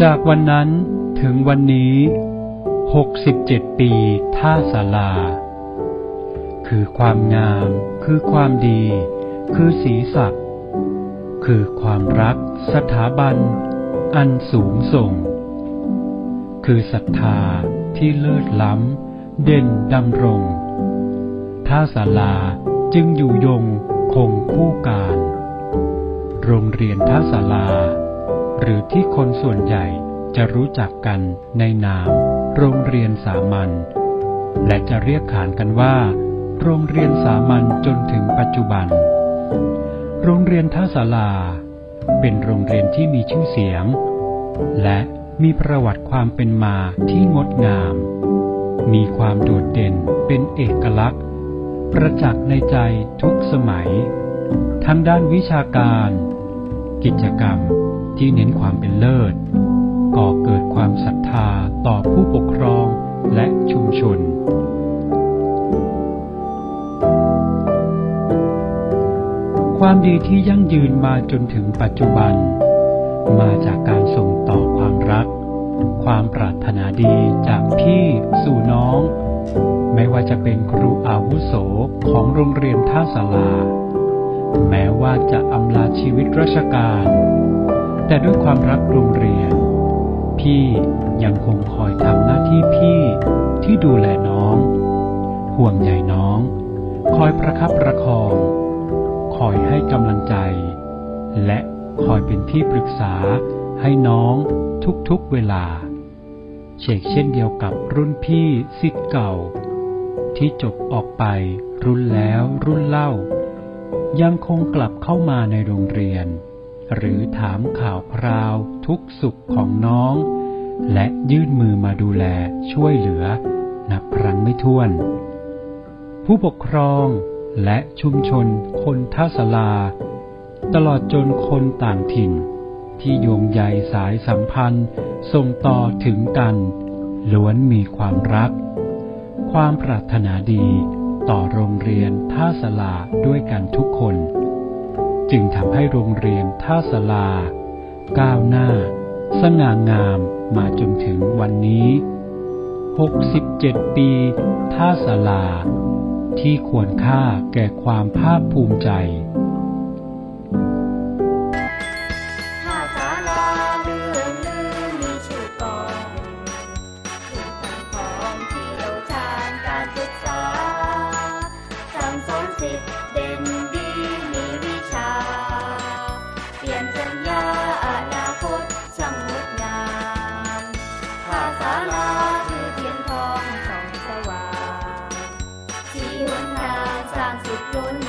จากวันนั้นถึงวันนี้ 67 ปีท่าสาราคือความงาม คือความดี คือสีสักคือความรักสถาบัน อันสูงส่ง คือศรัทธาที่เลิศล้ำ เด่นดำรง ท่าสาราจึงอยู่ยงคงคู่การ โรงเรียนท่าสารา หรือที่คนส่วนใหญ่จะรู้จักกันในนาม โรงเรียนสามัญ และจะเรียกขานกันว่า โรงเรียนสามัญจนถึงปัจจุบัน โรงเรียนท่าสาราเป็นโรงเรียนที่มีชื่อเสียง และมีประวัติความเป็นมาที่งดงาม มีความโดดเด่นเป็นเอกลักษณ์ ประจักษ์ในใจทุกสมัย ทั้งด้านวิชาการ กิจกรรม ที่เน้นความเป็นเลิศ ก่อเกิดความศรัทธาต่อผู้ปกครองและชุมชน ความดีที่ยั่งยืนมาจนถึงปัจจุบัน มาจากการส่งต่อความรัก ความปรารถนาดีจากพี่สู่น้อง ไม่ว่าจะเป็นครูอาวุโสของโรงเรียนท่าสาราแม้ว่าจะอำลาชีวิตราชการ แต่ด้วยความรักโรงเรียน พี่ยังคงคอยทำหน้าที่พี่ที่ดูแลน้อง ห่วงใยน้อง คอยประคับประคอง คอยให้กำลังใจ และคอยเป็นที่ปรึกษาให้น้องทุกๆเวลา เชกเช่นเดียวกับรุ่นพี่สิทธิ์เก่า ที่จบออกไปรุ่นแล้วรุ่นเล่า ยังคงกลับเข้ามาในโรงเรียน หรือถามข่าวคราวทุกสุขของน้อง และยื่นมือมาดูแลช่วยเหลือ นับครั้งไม่ถ้วน ผู้ปกครองและชุมชนคนท่าสลา ตลอดจนคนต่างถิ่น ที่โยงใยสายสัมพันธ์ส่งต่อถึงกัน ล้วนมีความรัก ความปรารถนาดีต่อโรงเรียนท่าสลาด้วยกันทุกคน จึงทำให้โรงเรียนท่าสลา ก้าวหน้า สง่างามมาจนถึงวันนี้ 67 ปี ท่าสลา ที่ควรค่าแก่ความภาคภูมิใจ ลาคือเทียนทองส่องสว่าง ที่หนทางสร้างสุขล้น